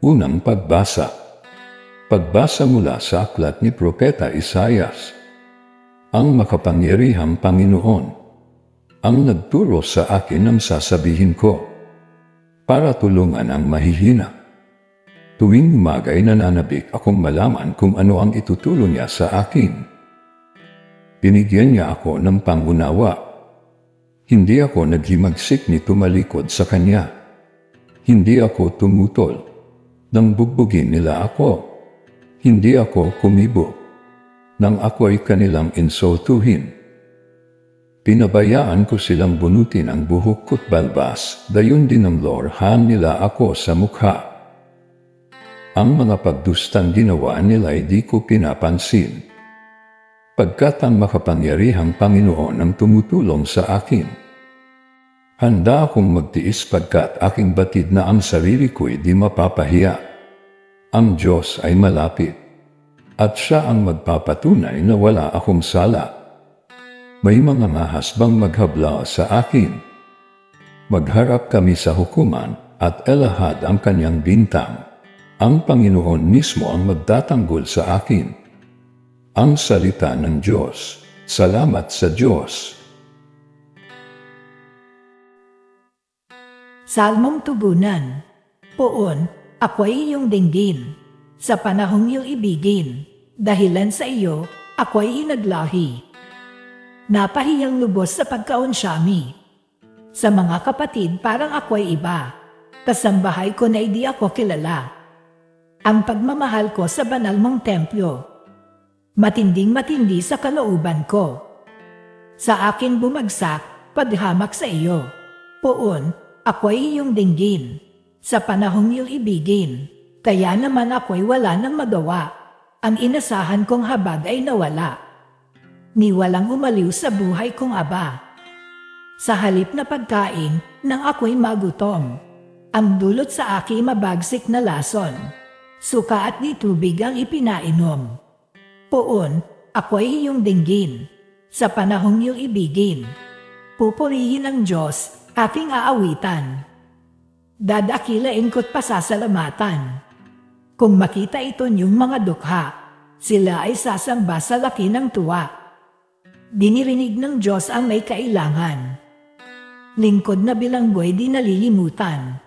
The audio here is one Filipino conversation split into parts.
Unang pagbasa. Pagbasa mula sa aklat ni Propeta Isayas. Ang makapangyarihang Panginoon, ang nagturo sa akin ang sasabihin ko, para tulungan ang mahihina. Tuwing umaga'y nananabik akong malaman kung ano ang itutulong niya sa akin. Binigyan niya ako ng pangunawa. Hindi ako naghimagsik ni tumalikod sa kanya. Hindi ako tumutol nang bugbugin nila ako. Hindi ako kumibo nang ako ay kanilang insultuhin. Pinabayaan ko silang bunutin ang buhok ko't balbas, dayon din ang lorhan nila ako sa mukha. Ang mga pagdustang ginawa nila ay di ko pinapansin. Pagkat ang makapangyarihang Panginoon ang tumutulong sa akin. Handa akong magtiis pagkat aking batid na ang sarili ko'y di mapapahiya. Ang Diyos ay malapit. At siya ang magpapatunay na wala akong sala. May mga ngahas bang maghabla sa akin? Magharap kami sa hukuman at elahad ang kanyang bintang. Ang Panginoon mismo ang magtatanggol sa akin. Ang salita ng Diyos. Salamat sa Diyos. Salmong Tubunan Poon, ako ay iyong dinggin. Sa panahong iyong ibigin, dahilan sa iyo, ako ay inaglahi. Napahiyang lubos sa pagkaunsyami. Sa mga kapatid, parang ako ay iba. Kasambahay ko na hindi ako kilala. Ang pagmamahal ko sa banal mong templo. Matinding matindi sa kalooban ko. Sa akin bumagsak, padhamak sa iyo. Poon, ako ay iyong dinggin. Sa panahong iyong ibigin. Kaya naman ako'y wala nang magawa. Ang inasahan kong habag ay nawala. Ni walang umaliw sa buhay kong aba. Sa halip na pagkain, nang ako'y magutom. Ang dulot sa akin mabagsik na lason. Suka at di tubig ang ipinainom. Poon, ako ay iyong dinggin. Sa panahong iyong ibigin. Pupurihin ng Diyos, aking aawitan. Dadakilain ko't pasasalamatan. Kung makita ito niyong mga dukha, sila ay sasamba sa laki ng tuwa. Dinirinig ng Diyos ang may kailangan. Lingkod na bilanggoy di nalilimutan.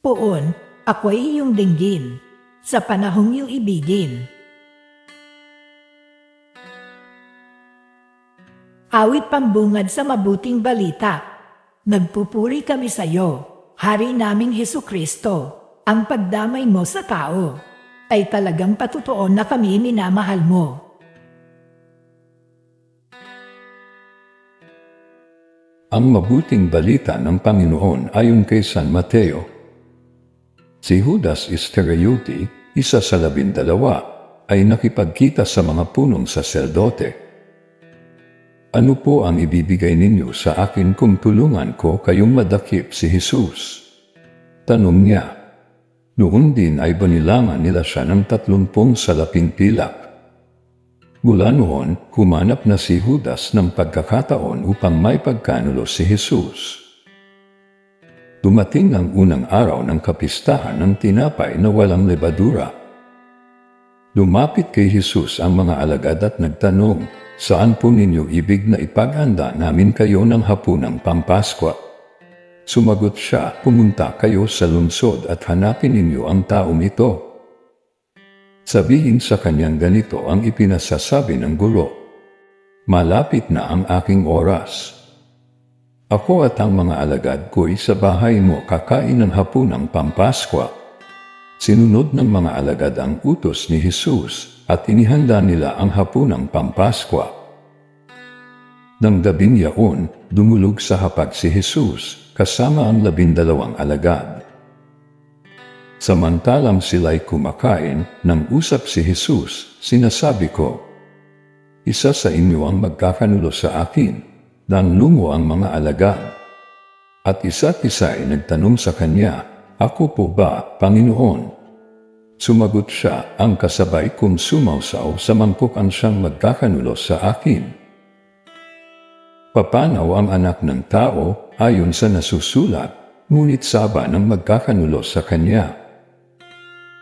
Poon, ako ay iyong dinggin. Sa panahong iyong ibigin. Awit pambungad sa mabuting balita. Nagpupuri kami sa iyo, Hari naming Heso Kristo. Ang pagdamay mo sa tao ay talagang patutuon na kami minamahal mo. Ang mabuting balita ng Panginoon ayon kay San Mateo. Si Judas Iscariote, isa sa labindalawa, ay nakipagkita sa mga punong saserdote. Ano po ang ibibigay ninyo sa akin kung tulungan ko kayong madakip si Jesus? Tanong niya. Noon din ay banilangan nila siya ng tatlumpong salaping pilak. Mula noon, humanap na si Judas ng pagkakataon upang may pagkanulo si Jesus. Dumating ang unang araw ng kapistahan ng tinapay na walang lebadura. Lumapit kay Jesus ang mga alagad at nagtanong, Saan po ninyo ibig na ipaghanda namin kayo ng hapunang pampaskwa? Sumagot siya, pumunta kayo sa lungsod at hanapin ninyo ang taong ito. Sabihin sa kanyang ganito ang ipinasasabi ng guro. Malapit na ang aking oras. Ako at ang mga alagad ko'y sa bahay mo kakain ng hapunang pampaskwa. Sinunod ng mga alagad ang utos ni Jesus at inihanda nila ang hapunang pampaskwa. Nang gabing yaon, dumulog sa hapag si Jesus kasama ang labindalawang alagad. Samantalang sila'y kumakain, nang usap si Jesus, sinasabi ko, Isa sa inyo ang magkakanulo sa akin, nang lungo ang mga alagad. At isa't isa nagtanong sa kanya, Ako po ba, Panginoon? Sumagot siya, ang kasabay kong sumausaw sa mangkukan siyang magkakanulo sa akin. Papanaw ang anak ng tao ayon sa nasusulat, ngunit saba ng magkakanulo sa kanya.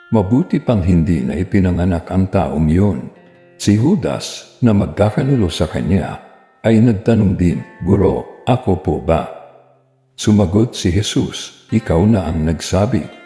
Mabuti pang hindi na ipinanganak ang taong yun. Si Judas, na magkakanulo sa kanya, ay nagtanong din, Guro, ako po ba? Sumagot si Jesus, ikaw na ang nagsabi